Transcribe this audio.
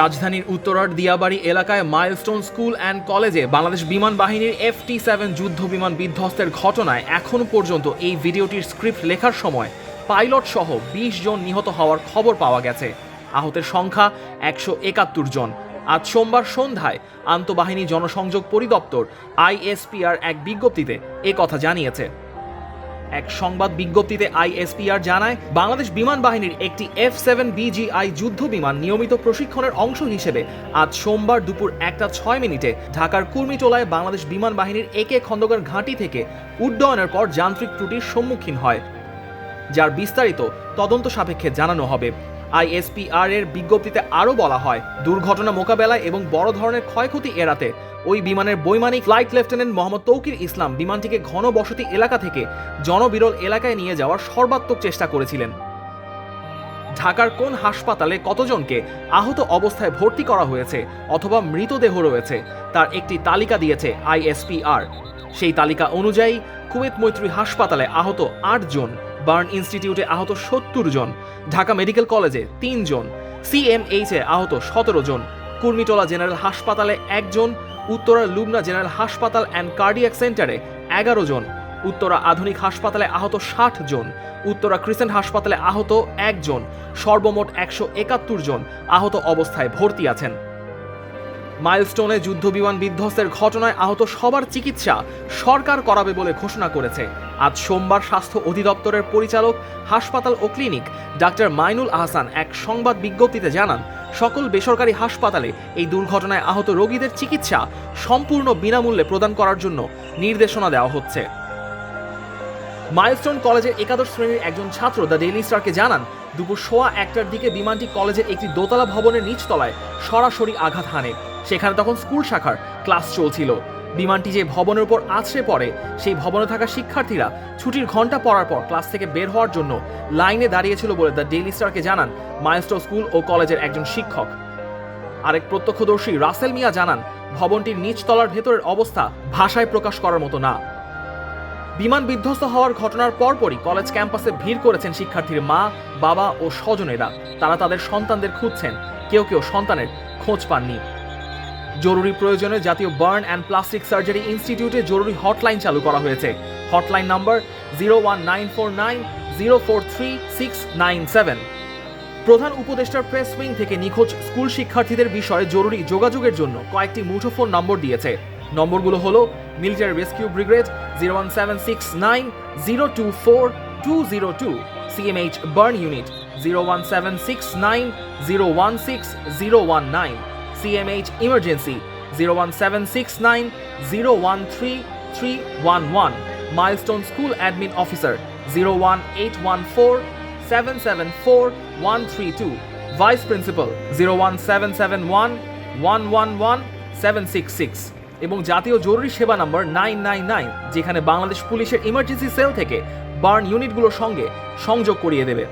রাজধানীর উত্তরার দিয়াবাড়ি এলাকায় মাইলস্টোন স্কুল অ্যান্ড কলেজে বাংলাদেশ বিমান বাহিনীর এফ টি সেভেন যুদ্ধ বিমান বিধ্বস্তের ঘটনায় এখনও পর্যন্ত এই ভিডিওটির স্ক্রিপ্ট লেখার সময় পাইলট সহ বিশ জন নিহত হওয়ার খবর পাওয়া গেছে। আহতের সংখ্যা একশো একাত্তর জন। আজ সোমবার সন্ধ্যায় আন্তঃবাহিনী জনসংযোগ পরিদপ্তর আইএসপিআর এক বিজ্ঞপ্তিতে এ কথা জানিয়েছে। এক সংবাদ বিজ্ঞপ্তিতে আইএসপিআর জানায়, বাংলাদেশ বিমান বাহিনীর একটি এফ সেভেন বিজিআই যুদ্ধ বিমান নিয়মিত প্রশিক্ষণের অংশ হিসেবে আজ সোমবার দুপুর একটা ছয় মিনিটে ঢাকার কুর্মিটোলায় বাংলাদেশ বিমান বাহিনীর একে খন্দকার ঘাঁটি থেকে উড্ডয়নের পর যান্ত্রিক ত্রুটির সম্মুখীন হয়, যার বিস্তারিত তদন্ত সাপেক্ষে জানানো হবে। আইএসপিআর এর বিজ্ঞপ্তিতে আরও বলা হয়, দুর্ঘটনা মোকাবেলায় এবং বড় ধরনের ক্ষয়ক্ষতি এড়াতে ওই বিমানের বৈমানিক ফ্লাইট লেফটেন্যান্ট মোহাম্মদ তৌকির ইসলাম বিমানটিকে ঘন বসতি এলাকা থেকে জনবিরল এলাকায় নিয়ে যাওয়ার সর্বাত্মক চেষ্টা করেছিলেন। ঢাকার কোন হাসপাতালে কতজনকে আহত অবস্থায় ভর্তি করা হয়েছে অথবা মৃতদেহ রয়েছে তার একটি তালিকা দিয়েছে আইএসপিআর। সেই তালিকা অনুযায়ী কুয়েত মৈত্রী হাসপাতালে আহত আটজন জন বার্ন ইনস্টিটিউটে আহত সত্তর জন, ঢাকা মেডিকেল কলেজে তিন জন, সিএমএইচে আহত সতেরো জন, কুর্মিটোলা জেনারেল হাসপাতালে একজন উত্তরা লুবনা জেনারেল হাসপাতাল অ্যান্ড কার্ডিয়াক সেন্টারে এগারো জন, উত্তরা আধুনিক হাসপাতালে আহত ষাট জন, উত্তরা ক্রিসেন্ট হাসপাতালে আহত একজন সর্বমোট একশো একাত্তর জন আহত অবস্থায় ভর্তি আছেন। মাইলস্টোনে যুদ্ধবিমান বিধ্বস্তের ঘটনায় আহত সবার চিকিৎসা সরকার করাবে বলে ঘোষণা করেছে। আজ সোমবার স্বাস্থ্য অধিদপ্তরের পরিচালক, হাসপাতাল ও ক্লিনিক ডাক্তার মাইনুল আহসান এক সংবাদ বিজ্ঞপ্তিতে জানান, সকল বেসরকারি হাসপাতালে এই দুর্ঘটনায় আহত রোগীদের চিকিৎসা সম্পূর্ণ বিনামূল্যে প্রদান করার জন্য নির্দেশনা দেওয়া হচ্ছে। মাইলস্টোন কলেজের একাদশ শ্রেণির একজন ছাত্র দ্য ডেইলি স্টারকে জানান, দুপুর সোয়া একটার দিকে বিমানটি কলেজের একটি দোতলা ভবনের নিচতলায় সরাসরি আঘাত হানে। সেখানে তখন স্কুল শাখার ক্লাস চলছিল। বিমানটি যে ভবনের উপর আছড়ে পড়ে, সেই ভবনে থাকা শিক্ষার্থীরা ছুটির ঘণ্টা পড়ার পর ক্লাস থেকে বের হওয়ার জন্য লাইনে দাঁড়িয়েছিল বলে দ্য ডেইলি স্টারকে জানান মাইলস্টোন স্কুল ও কলেজের একজন শিক্ষক। আরেক প্রত্যক্ষদর্শী রাসেল মিয়া জানান, ভবনটির নিচতলার ভেতরের অবস্থা ভাষায় প্রকাশ করার মতো না। বিমান বিধ্বস্ত হওয়ার ঘটনার পরপরই কলেজ ক্যাম্পাসে ভিড় করেছেন শিক্ষার্থীর মা, বাবা ও স্বজনেরা। তারা তাদের সন্তানদের খুঁজছেন, কেউ কেউ সন্তানের খোঁজ পাননি। জরুরি প্রয়োজনে জাতীয় বার্ন অ্যান্ড প্লাস্টিক সার্জারি ইনস্টিটিউটে জরুরি হটলাইন চালু করা হয়েছে। Hotline number zero one nine four nine zero four three six nine seven প্রধান উপদেষ্টার প্রেস উইং থেকে নিখোঁজ স্কুল শিক্ষার্থীদের বিষয়ে জরুরি যোগাযোগের জন্য কয়েকটি মুঠোফোন নম্বর দিয়েছে। নম্বরগুলো হলো military rescue brigade zero one seven six nine zero two four two zero two CMH burn unit zero one seven six nine zero one six zero one nine CMH emergency zero one seven six nine zero one three three one one milestone school admin officer zero one eight one four seven seven four one three two vice principal zero one seven seven one one one one seven six six এবং জাতীয় জরুরি সেবা নম্বর nine nine nine যেখানে বাংলাদেশ পুলিশের emergency cell থেকে burn ইউনিটগুলোর সঙ্গে সংযোগ করিয়ে দেবে।